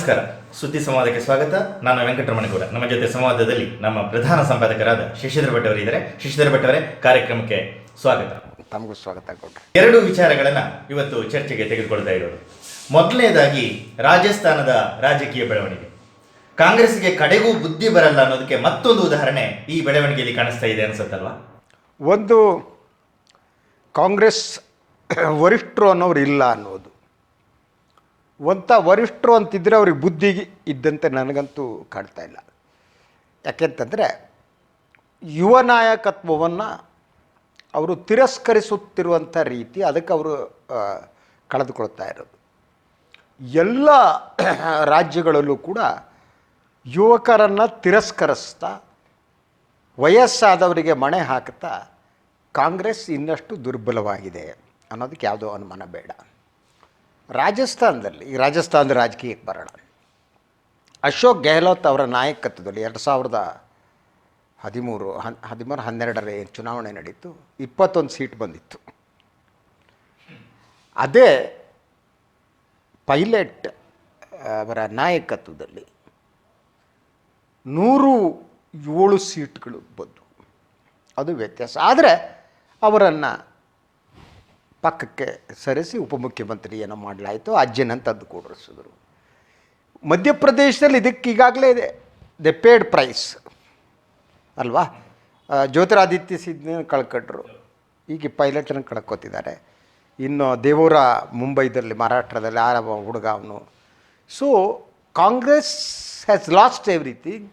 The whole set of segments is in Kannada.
ನಮಸ್ಕಾರ. ಸುದ್ದಿ ಸಂವಾದಕ್ಕೆ ಸ್ವಾಗತ. ನಾನು ವೆಂಕಟರಮಣಗೌಡ ನಮ್ಮ ಜೊತೆ ಸಂವಾದದಲ್ಲಿ ನಮ್ಮ ಪ್ರಧಾನ ಸಂಪಾದಕರಾದ ಶಶಿಧರ ಭಟ್ ಅವರಿದ್ದಾರೆ. ಶಶಿಧರ ಭಟ್ ಅವರೇ ಕಾರ್ಯಕ್ರಮಕ್ಕೆ ಸ್ವಾಗತ. ತಮಗೂ ಸ್ವಾಗತ ಎರಡು ವಿಚಾರಗಳನ್ನ ಇವತ್ತು ಚರ್ಚೆಗೆ ತೆಗೆದುಕೊಳ್ತಾ ಇರೋದು. ಮೊದಲನೇದಾಗಿ ರಾಜಸ್ಥಾನದ ರಾಜಕೀಯ ಬೆಳವಣಿಗೆ. ಕಾಂಗ್ರೆಸ್ಗೆ ಕಡೆಗೂ ಬುದ್ಧಿ ಬರಲ್ಲ ಅನ್ನೋದಕ್ಕೆ ಮತ್ತೊಂದು ಉದಾಹರಣೆ ಈ ಬೆಳವಣಿಗೆಯಲ್ಲಿ ಕಾಣಿಸ್ತಾ ಇದೆ ಅನ್ಸುತ್ತಲ್ವಾ? ಒಂದು ಕಾಂಗ್ರೆಸ್ ವರಿಷ್ಠರು ಅನ್ನೋರು ಇಲ್ಲ ಅನ್ನೋದು ಒಂಥ ವರಿಷ್ಠರು ಅಂತಿದ್ದರೆ ಅವ್ರಿಗೆ ಬುದ್ಧಿ ಇದ್ದಂತೆ ನನಗಂತೂ ಕಾಣ್ತಾ ಇಲ್ಲ. ಯಾಕೆಂತಂದರೆ ಯುವ ನಾಯಕತ್ವವನ್ನು ಅವರು ತಿರಸ್ಕರಿಸುತ್ತಿರುವಂಥ ರೀತಿ ಅದಕ್ಕೆ ಅವರು ಕಳೆದುಕೊಳ್ತಾ ಇರೋದು. ಎಲ್ಲ ರಾಜ್ಯಗಳಲ್ಲೂ ಕೂಡ ಯುವಕರನ್ನು ತಿರಸ್ಕರಿಸ್ತಾ ವಯಸ್ಸಾದವರಿಗೆ ಮಣೆ ಹಾಕ್ತಾ ಕಾಂಗ್ರೆಸ್ ಇನ್ನಷ್ಟು ದುರ್ಬಲವಾಗಿದೆ ಅನ್ನೋದಕ್ಕೆ ಯಾವುದೋ ಅನುಮಾನ ಬೇಡ. ರಾಜಸ್ಥಾನದಲ್ಲಿ, ಈ ರಾಜಸ್ಥಾನದ ರಾಜಕೀಯಕ್ಕೆ ಬರೋಣ. ಅಶೋಕ್ ಗೆಹ್ಲೋತ್ ಅವರ ನಾಯಕತ್ವದಲ್ಲಿ ಎರಡು ಸಾವಿರದ ಹದಿಮೂರು, ಹನ್, ಹದಿಮೂರು ಹನ್ನೆರಡರ ಚುನಾವಣೆ ನಡೀತು, ಇಪ್ಪತ್ತೊಂದು ಸೀಟ್ ಬಂದಿತ್ತು. ಅದೇ ಪೈಲಟ್ ಅವರ ನಾಯಕತ್ವದಲ್ಲಿ ನೂರು ಏಳು ಸೀಟ್ಗಳು ಬಂದು ಅದು ವ್ಯತ್ಯಾಸ. ಆದರೆ ಅವರನ್ನು ಪಕ್ಕಕ್ಕೆ ಸರಿಸಿ ಉಪಮುಖ್ಯಮಂತ್ರಿಯನ್ನು ಮಾಡಲಾಯಿತು ಅಜ್ಜನಂತದ್ದು ಕೂಡಿಸಿದ್ರು. ಮಧ್ಯಪ್ರದೇಶದಲ್ಲಿ ಇದಕ್ಕೆ ಈಗಾಗಲೇ ಇದೆ ದೆ ಪೇಡ್ ಪ್ರೈಸ್ ಅಲ್ವಾ? ಜ್ಯೋತಿರಾದಿತ್ಯ ಸಿದ್ಧನ ಕಳ್ಕೊಂಡ್ರು. ಈಗ ಪೈಲಟನ್ನು ಕಳ್ಕೊತಿದ್ದಾರೆ. ಇನ್ನು ದೇವರ ಮುಂಬೈದಲ್ಲಿ, ಮಹಾರಾಷ್ಟ್ರದಲ್ಲಿ ಆ ಹುಡುಗ ಅವನು. So Congress has lost everything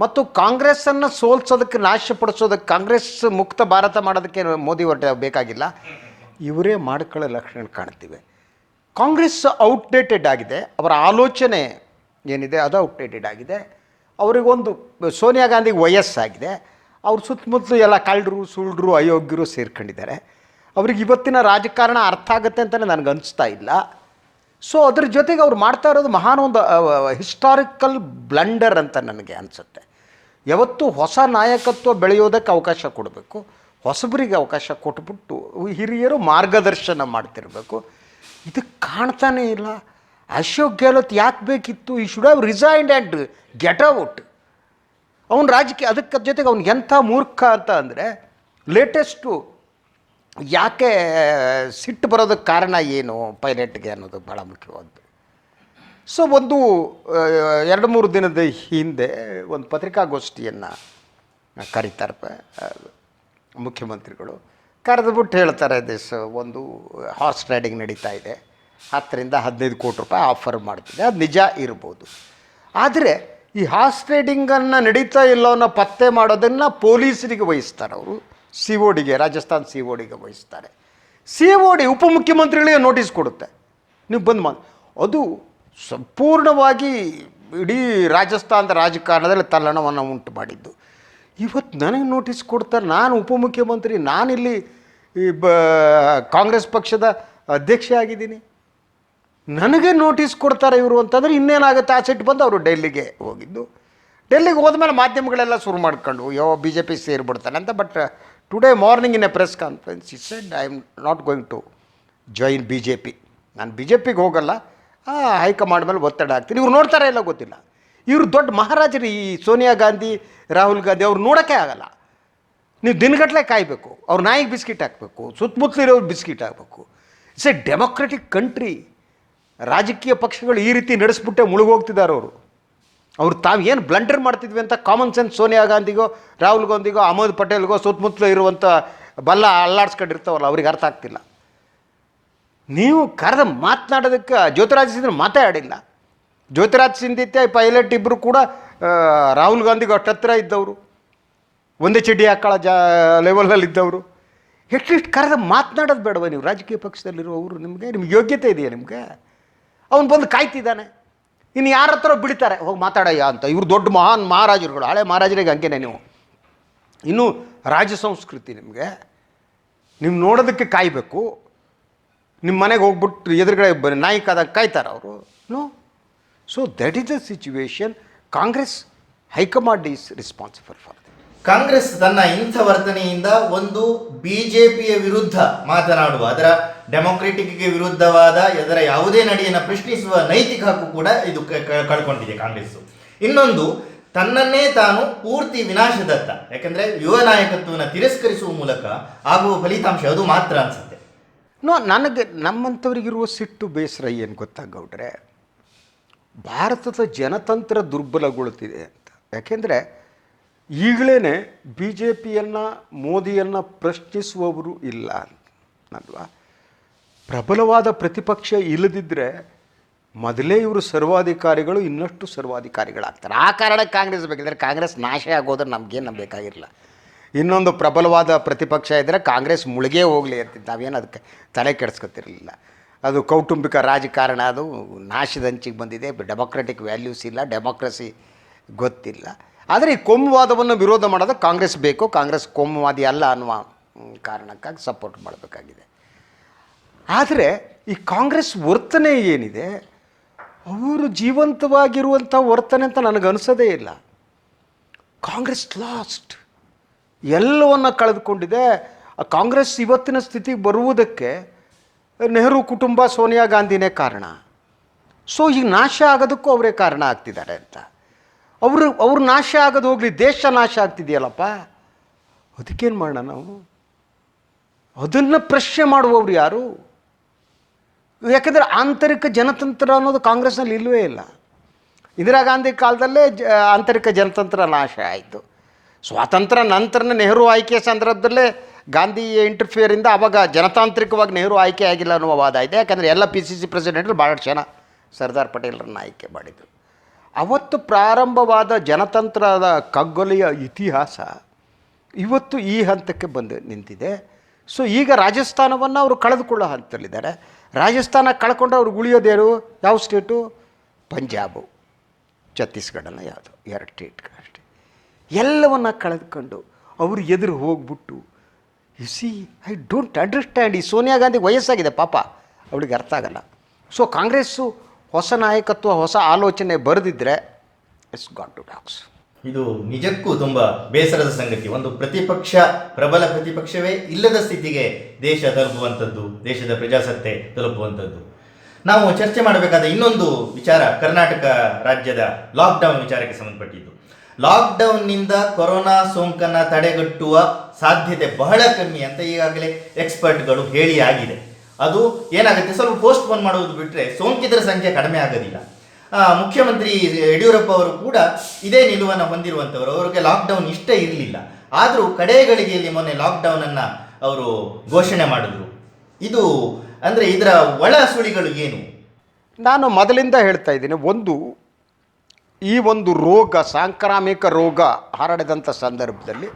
ಮತ್ತು ಕಾಂಗ್ರೆಸ್ಸನ್ನು ಸೋಲ್ಸೋದಕ್ಕೆ, ನಾಶಪಡಿಸೋದಕ್ಕೆ ಕಾಂಗ್ರೆಸ್ ಮುಕ್ತ ಭಾರತ ಮಾಡೋದಕ್ಕೆ ಮೋದಿ ಹೊರಟ ಬೇಕಾಗಿಲ್ಲ. ಇವರೇ ಮಾಡ್ಕೊಳ್ಳೋ ಲಕ್ಷಣ ಕಾಣ್ತೀವಿ. ಕಾಂಗ್ರೆಸ್ ಔಟ್ಡೇಟೆಡ್ ಆಗಿದೆ. ಅವರ ಆಲೋಚನೆ ಏನಿದೆ ಅದು ಔಟ್ಡೇಟೆಡ್ ಆಗಿದೆ. ಅವರಿಗೊಂದು ಸೋನಿಯಾ ಗಾಂಧಿಗೆ ವಯಸ್ಸಾಗಿದೆ. ಅವ್ರ ಸುತ್ತಮುತ್ತಲು ಎಲ್ಲ ಕಳ್ಳರು ಸುಳ್ಳರು ಅಯೋಗ್ಯರು ಸೇರ್ಕೊಂಡಿದ್ದಾರೆ. ಅವ್ರಿಗೆ ಇವತ್ತಿನ ರಾಜಕಾರಣ ಅರ್ಥ ಆಗುತ್ತೆ ಅಂತಲೇ ನನಗೆ ಅನಿಸ್ತಾ ಇಲ್ಲ. ಸೊ ಅದ್ರ ಜೊತೆಗೆ ಅವ್ರು ಮಾಡ್ತಾ ಇರೋದು ಮಹಾನ್ ಒಂದು ಹಿಸ್ಟಾರಿಕಲ್ ಬ್ಲಂಡರ್ ಅಂತ ನನಗೆ ಅನಿಸುತ್ತೆ. ಯಾವತ್ತೂ ಹೊಸ ನಾಯಕತ್ವ ಬೆಳೆಯೋದಕ್ಕೆ ಅವಕಾಶ ಕೊಡಬೇಕು. ಹೊಸಬರಿಗೆ ಅವಕಾಶ ಕೊಟ್ಬಿಟ್ಟು ಹಿರಿಯರು ಮಾರ್ಗದರ್ಶನ ಮಾಡ್ತಿರಬೇಕು. ಇದು ಕಾಣ್ತಾನೇ ಇಲ್ಲ. ಅಶೋಕ್ ಗೆಹ್ಲೋತ್ ಯಾಕೆ ಬೇಕಿತ್ತು? He should have resigned and get out ಅವನ ರಾಜಕೀಯ ಅದಕ್ಕೆ ಜೊತೆಗೆ ಅವ್ನು ಎಂಥ ಮೂರ್ಖ ಅಂತ ಅಂದರೆ ಲೇಟೆಸ್ಟು ಯಾಕೆ ಸಿಟ್ಟು ಬರೋದಕ್ಕೆ ಕಾರಣ ಏನು ಪೈಲಟ್ಗೆ ಅನ್ನೋದು ಭಾಳ ಮುಖ್ಯವಾದ್ದು. ಸೊ ಒಂದು ಎರಡು ಮೂರು ದಿನದ ಹಿಂದೆ ಒಂದು ಪತ್ರಿಕಾಗೋಷ್ಠಿಯನ್ನು ಕರೀತಾರೆ ಪ- ಆ, ಮುಖ್ಯಮಂತ್ರಿಗಳು ಕರೆದುಬಿಟ್ಟು ಹೇಳ್ತಾರೆ ದಿಸ್ ಒಂದು ಹಾರ್ಸ್ ರೈಡಿಂಗ್ ನಡೀತಾ ಇದೆ. ಹತ್ತರಿಂದ ಹದಿನೈದು ಕೋಟಿ ರೂಪಾಯಿ ಆಫರ್ ಮಾಡ್ತಿದೆ. ಅದು ನಿಜ ಇರ್ಬೋದು. ಆದರೆ ಈ ಹಾರ್ಸ್ ರೈಡಿಂಗನ್ನು ನಡೀತಾ ಇಲ್ಲವನ್ನ ಪತ್ತೆ ಮಾಡೋದನ್ನು ಪೊಲೀಸರಿಗೆ ವಹಿಸ್ತಾರೆ ಅವರು. C O Rajasthan C O ವಹಿಸ್ತಾರೆ. C O D ಉಪಮುಖ್ಯಮಂತ್ರಿಗಳಿಗೆ ನೋಟಿಸ್ ಕೊಡುತ್ತೆ. ನೀವು ಬಂದು ಮಾ ಅದು ಸಂಪೂರ್ಣವಾಗಿ ಇಡೀ ರಾಜಸ್ಥಾನದ ರಾಜಕಾರಣದಲ್ಲಿ ತಲ್ಲಣವನ್ನು ಉಂಟು ಮಾಡಿದ್ದು. ಇವತ್ತು ನನಗೆ ನೋಟಿಸ್ ಕೊಡ್ತಾರೆ, ನಾನು ಉಪಮುಖ್ಯಮಂತ್ರಿ, ನಾನಿಲ್ಲಿ ಈ ಬ, ಕಾಂಗ್ರೆಸ್ ಪಕ್ಷದ ಅಧ್ಯಕ್ಷ ಆಗಿದ್ದೀನಿ. ನನಗೆ ನೋಟಿಸ್ ಕೊಡ್ತಾರೆ ಇವರು ಅಂತಂದರೆ ಇನ್ನೇನಾಗುತ್ತೆ, ಆ ಸಿಟ್ಟು ಬಂದು ಅವರು ಡೆಲ್ಲಿಗೆ ಹೋಗಿದ್ದು. ಡೆಲ್ಲಿಗೆ ಹೋದ್ಮೇಲೆ ಮಾಧ್ಯಮಗಳೆಲ್ಲ ಶುರು ಮಾಡ್ಕೊಂಡು ಯಾವ ಬಿ ಜೆ ಪಿ ಸೇರಿಬಿಡ್ತಾನೆ ಅಂತ but today morning in a press conference is said I am not going to join B J P ನಾನು ಬಿ ಜೆ ಪಿಗೆ ಹೋಗಲ್ಲ ಹೈಕಮಾಂಡ್ ಮೇಲೆ ಒತ್ತಡ ಆಗ್ತೀನಿ ಇವ್ರು ನೋಡ್ತಾರೆ ಇಲ್ಲ ಗೊತ್ತಿಲ್ಲ. ಇವರು ದೊಡ್ಡ ಮಹಾರಾಜರು ಈ ಸೋನಿಯಾ ಗಾಂಧಿ, ರಾಹುಲ್ ಗಾಂಧಿ, ಅವ್ರು ನೋಡೋಕ್ಕೆ ಆಗಲ್ಲ. ನೀವು ದಿನಗಟ್ಟಲೆ ಕಾಯಬೇಕು, ಅವ್ರ ನಾಯಿಗೆ ಬಿಸ್ಕಿಟ್ ಹಾಕಬೇಕು, ಸುತ್ತಮುತ್ತಲಿರೋರು ಬಿಸ್ಕಿಟ್ ಹಾಕಬೇಕು. ಇಟ್ಸ್ ಎ ಡೆಮೊಕ್ರೆಟಿಕ್ ಕಂಟ್ರಿ ರಾಜಕೀಯ ಪಕ್ಷಗಳು ಈ ರೀತಿ ನಡೆಸ್ಬಿಟ್ಟೆ ಮುಳುಗೋಗ್ತಿದ್ದಾರೆ ಅವರು. ಅವ್ರು ತಾವು ಏನು ಬ್ಲಂಡರ್ ಮಾಡ್ತಿದ್ವಿ ಅಂತ ಕಾಮನ್ ಸೆನ್ಸ್ ಸೋನಿಯಾ ಗಾಂಧಿಗೋ, ರಾಹುಲ್ ಗಾಂಧಿಗೋ, ಅಹಮದ್ ಪಟೇಲ್ಗೋ ಸುತ್ತಮುತ್ತಲು ಇರುವಂಥ ಬಲ್ಲ ಅಲ್ಲಾಡ್ಸ್ಕೊಂಡಿರ್ತಾವಲ್ಲ, ಅವ್ರಿಗೆ ಅರ್ಥ ಆಗ್ತಿಲ್ಲ. ನೀವು ಕರೆದ ಮಾತನಾಡೋದಕ್ಕೆ ಜ್ಯೋತಿರಾಜ್ ಮಾತೇ ಮಾತಾಡಿಲ್ಲ. ಜ್ಯೋತಿರಾಜ್ ಸಿಂಧಿತ್ಯ ಪೈಲಟ್ ಇಬ್ಬರು ಕೂಡ ರಾಹುಲ್ ಗಾಂಧಿಗೆ ಅಷ್ಟು ಹತ್ತಿರ ಇದ್ದವರು. ಒಂದೇ ಚಡ್ಡಿ ಹಾಕೊಳ್ಳೋ ಜಾ ಲೆವೆಲಲ್ಲಿ ಇದ್ದವರು. ಎಟ್ಲೀಸ್ಟ್ ಕರೆದ ಮಾತನಾಡೋದು ಬೇಡವ ನೀವು? ರಾಜಕೀಯ ಪಕ್ಷದಲ್ಲಿರುವವರು ನಿಮಗೆ, ನಿಮ್ಗೆ ಯೋಗ್ಯತೆ ಇದೆಯಾ ನಿಮಗೆ? ಅವನು ಬಂದು ಕಾಯ್ತಿದ್ದಾನೆ. ಇನ್ನು ಯಾರ ಹತ್ರ ಬಿಡ್ತಾರೆ ಹೋಗಿ ಮಾತಾಡಯ್ಯ ಅಂತ. ಇವರು ದೊಡ್ಡ ಮಹಾನ್ ಮಹಾರಾಜರುಗಳು. ಹಳೆ ಮಹಾರಾಜರಿಗೆ ಹಂಗೇನೆ ನೀವು. ಇನ್ನು ರಾಜ ಸಂಸ್ಕೃತಿ ನಿಮಗೆ. ನೀವು ನೋಡೋದಕ್ಕೆ ಕಾಯಬೇಕು. ನಿಮ್ಮ ಮನೆಗೆ ಹೋಗ್ಬಿಟ್ಟು ಎದುರುಗಡೆ ಬ- ನಾಯಿ ಕಾದಾಗ ಕಾಯ್ತಾರೆ ಅವರು. No? So that is the situation Congress high command is responsible for Congress ತನ್ನ ಇಂಥ ವರ್ತನೆಯಿಂದ ಒಂದು ಬಿಜೆಪಿಯ ವಿರುದ್ಧ ಮಾತನಾಡುವ ಅದರ ಡೆಮೊಕ್ರೆಟಿಕ್ಗೆ ವಿರುದ್ಧವಾದ ಅದರ ಯಾವುದೇ ನಡೆಯನ್ನು ಪ್ರಶ್ನಿಸುವ ನೈತಿಕ ಹಕ್ಕು ಕೂಡ ಇದು ಕಳ್ಕೊಂಡಿದೆ ಕಾಂಗ್ರೆಸ್ ಇನ್ನೊಂದು ತನ್ನನ್ನೇ ತಾನು ಪೂರ್ತಿ ವಿನಾಶದತ್ತ ಯಾಕಂದ್ರೆ ಯುವ ನಾಯಕತ್ವವನ್ನು ತಿರಸ್ಕರಿಸುವ ಮೂಲಕ ಆಗುವ ಫಲಿತಾಂಶ ಅದು ಮಾತ್ರ ಅನ್ಸುತ್ತೆ. ನೋ ನನಗೆ ನಮ್ಮಂಥವ್ರಿಗಿರುವ ಸಿಟ್ಟು ಬೇಸರ ಏನು ಗೊತ್ತಾ ಗೌಡ್ರೆ ಭಾರತದ ಜನತಂತ್ರ ದುರ್ಬಲಗೊಳ್ಳುತ್ತಿದೆ ಅಂತ. ಯಾಕೆಂದರೆ ಈಗಲೇ ಬಿ ಜೆ ಪಿಯನ್ನು ಮೋದಿಯನ್ನು ಪ್ರಶ್ನಿಸುವವರು ಇಲ್ಲ ಅಲ್ವಾ? ಪ್ರಬಲವಾದ ಪ್ರತಿಪಕ್ಷ ಇಲ್ಲದಿದ್ದರೆ ಮೊದಲೇ ಇವರು ಸರ್ವಾಧಿಕಾರಿಗಳು ಇನ್ನಷ್ಟು ಸರ್ವಾಧಿಕಾರಿಗಳಾಗ್ತಾರೆ. ಆ ಕಾರಣಕ್ಕೆ ಕಾಂಗ್ರೆಸ್ ಬೇಕಿದ್ರೆ ಕಾಂಗ್ರೆಸ್ ನಾಶ ಆಗೋದ್ರೆ ನಮಗೇನು ಬೇಕಾಗಿರಲ್ಲ ಇನ್ನೊಂದು ಪ್ರಬಲವಾದ ಪ್ರತಿಪಕ್ಷ ಇದ್ದರೆ ಕಾಂಗ್ರೆಸ್ ಮುಳುಗೇ ಹೋಗಲಿ ಅಂತ ನಾವೇನು ಅದಕ್ಕೆ ತಲೆ ಕೆಡಿಸ್ಕೊತಿರಲಿಲ್ಲ. ಅದು ಕೌಟುಂಬಿಕ ರಾಜಕಾರಣ, ಅದು ನಾಶದ ಅಂಚಿಗೆ ಬಂದಿದೆ. ಡೆಮೊಕ್ರೆಟಿಕ್ ವ್ಯಾಲ್ಯೂಸ್ ಇಲ್ಲ, ಡೆಮೋಕ್ರಸಿ ಗೊತ್ತಿಲ್ಲ. ಆದರೆ ಈ ಕೋಮುವಾದವನ್ನು ವಿರೋಧ ಮಾಡೋದು ಕಾಂಗ್ರೆಸ್ ಬೇಕು. ಕಾಂಗ್ರೆಸ್ ಕೋಮುವಾದಿ ಅಲ್ಲ ಅನ್ನುವ ಕಾರಣಕ್ಕಾಗಿ ಸಪೋರ್ಟ್ ಮಾಡಬೇಕಾಗಿದೆ. ಆದರೆ ಈ ಕಾಂಗ್ರೆಸ್ ವರ್ತನೆ ಏನಿದೆ? ಅವರು ಜೀವಂತವಾಗಿರುವಂಥ ವರ್ತನೆ ಅಂತ ನನಗೆ ಅನಿಸೋದೇ ಇಲ್ಲ. ಕಾಂಗ್ರೆಸ್ ಲಾಸ್ಟ್ ಎಲ್ಲವನ್ನು ಕಳೆದುಕೊಂಡಿದೆ. ಆ ಕಾಂಗ್ರೆಸ್ ಇವತ್ತಿನ ಸ್ಥಿತಿಗೆ ಬರುವುದಕ್ಕೆ ನೆಹರು ಕುಟುಂಬ ಸೋನಿಯಾ ಗಾಂಧಿನೇ ಕಾರಣ. ಸೊ ಈಗ ನಾಶ ಆಗೋದಕ್ಕೂ ಅವರೇ ಕಾರಣ ಆಗ್ತಿದ್ದಾರೆ ಅಂತ. ಅವರು, ಅವ್ರು ನಾಶ ಆಗೋದು ಹೋಗಲಿ, ದೇಶ ನಾಶ ಆಗ್ತಿದೆಯಲ್ಲಪ್ಪ. ಅದಕ್ಕೇನು ಮಾಡೋಣ ನಾವು? ಅದನ್ನು ಪ್ರಶ್ನೆ ಮಾಡುವವರು ಯಾರು? ಯಾಕೆಂದರೆ ಆಂತರಿಕ ಜನತಂತ್ರ ಅನ್ನೋದು ಕಾಂಗ್ರೆಸ್ನಲ್ಲಿ ಇಲ್ಲವೇ ಇಲ್ಲ. ಇಂದಿರಾ ಗಾಂಧಿ ಕಾಲದಲ್ಲೇ ಜ, ಆಂತರಿಕ ಜನತಂತ್ರ ನಾಶ ಆಯಿತು. ಸ್ವಾತಂತ್ರ್ಯ ನಂತರನೇ ನೆಹರು ಆಯ್ಕೆ ಸಂದರ್ಭದಲ್ಲೇ ಗಾಂಧಿ ಇಂಟರ್ಫಿಯರಿಂದ ಆವಾಗ ಜನತಾಂತ್ರಿಕವಾಗಿ ನೆಹರು ಆಯ್ಕೆ ಆಗಿಲ್ಲ ಅನ್ನುವ ವಾದ ಇದೆ. ಯಾಕಂದರೆ ಎಲ್ಲ ಪಿ ಸಿ ಸಿ ಪ್ರೆಸಿಡೆಂಟ್ರು ಭಾಳ ಜನ ಸರ್ದಾರ್ ಪಟೇಲರನ್ನು ಆಯ್ಕೆ ಮಾಡಿದರು. ಅವತ್ತು ಪ್ರಾರಂಭವಾದ ಜನತಂತ್ರದ ಕಗ್ಗೊಲೆಯ ಇತಿಹಾಸ ಇವತ್ತು ಈ ಹಂತಕ್ಕೆ ಬಂದು ನಿಂತಿದೆ. ಸೊ ಈಗ ರಾಜಸ್ಥಾನವನ್ನು ಅವರು ಕಳೆದುಕೊಳ್ಳೋ ಹಂತದಲ್ಲಿದ್ದಾರೆ. ರಾಜಸ್ಥಾನ ಕಳ್ಕೊಂಡ್ರೆ ಅವ್ರಿಗೆ ಉಳಿಯೋದೇನು ಯಾವ ಸ್ಟೇಟು ಪಂಜಾಬು. ಛತ್ತೀಸ್ಗಢನ ಯಾವುದು? ಎರಡು ಸ್ಟೇಟ್ ಅಷ್ಟೇ ಎಲ್ಲವನ್ನ ಕಳೆದುಕೊಂಡು ಅವರು ಎದುರು ಹೋಗ್ಬಿಟ್ಟು you see I don't understand ಈ ಸೋನಿಯಾ ಗಾಂಧಿ ವಯಸ್ಸಾಗಿದೆ, ಪಾಪ. ಅವಳಿಗೆ ಅರ್ಥ ಆಗಲ್ಲ. ಸೊ ಕಾಂಗ್ರೆಸ್ಸು ಹೊಸ ನಾಯಕತ್ವ, ಹೊಸ ಆಲೋಚನೆ ಬರೆದಿದ್ದರೆ ಇಟ್ಸ್ ಗಾಟ್ ಟು ಡಾಕ್ಸ್ ಇದು ನಿಜಕ್ಕೂ ತುಂಬ ಬೇಸರದ ಸಂಗತಿ. ಒಂದು ಪ್ರತಿಪಕ್ಷ, ಪ್ರಬಲ ಪ್ರತಿಪಕ್ಷವೇ ಇಲ್ಲದ ಸ್ಥಿತಿಗೆ ದೇಶ ತಲುಪುವಂಥದ್ದು, ದೇಶದ ಪ್ರಜಾಸತ್ತೆ ತಲುಪುವಂಥದ್ದು. ನಾವು ಚರ್ಚೆ ಮಾಡಬೇಕಾದ ಇನ್ನೊಂದು ವಿಚಾರ ಕರ್ನಾಟಕ ರಾಜ್ಯದ ಲಾಕ್ಡೌನ್ ವಿಚಾರಕ್ಕೆ ಸಂಬಂಧಪಟ್ಟಿದ್ದು. ಲಾಕ್ಡೌನ್ನಿಂದ ಕೊರೋನಾ ಸೋಂಕನ್ನು ತಡೆಗಟ್ಟುವ ಸಾಧ್ಯತೆ ಬಹಳ ಕಮ್ಮಿ ಅಂತ ಈಗಾಗಲೇ ಎಕ್ಸ್ಪರ್ಟ್ಗಳು ಹೇಳಿ ಆಗಿದೆ ಅದು ಏನಾಗುತ್ತೆ? ಸ್ವಲ್ಪ ಪೋಸ್ಟ್ ಪೋನ್ ಮಾಡುವುದು ಬಿಟ್ಟರೆ ಸೋಂಕಿತರ ಸಂಖ್ಯೆ ಕಡಿಮೆ ಆಗೋದಿಲ್ಲ. ಮುಖ್ಯಮಂತ್ರಿ ಯಡಿಯೂರಪ್ಪ ಅವರು ಕೂಡ ಇದೇ ನಿಲುವನ್ನು ಹೊಂದಿರುವಂಥವರು ಅವರಿಗೆ ಲಾಕ್ಡೌನ್ ಇಷ್ಟ ಇರಲಿಲ್ಲ. ಆದರೂ ಕಡೆಗಳಿಗೆಯಲ್ಲಿ ಮೊನ್ನೆ ಲಾಕ್ಡೌನ್ ಅನ್ನ ಅವರು ಘೋಷಣೆ ಮಾಡಿದ್ರು. ಇದು ಅಂದ್ರೆ ಇದರ ಒಳ ಸುಳಿಗಳು ಏನು? ನಾನು ಮೊದಲಿಂದ ಹೇಳ್ತಾ ಇದ್ದೀನಿ, ಒಂದು ಈ ಒಂದು ರೋಗ, ಸಾಂಕ್ರಾಮಿಕ ರೋಗ ಹರಡಿದಂಥ ಸಂದರ್ಭದಲ್ಲಿ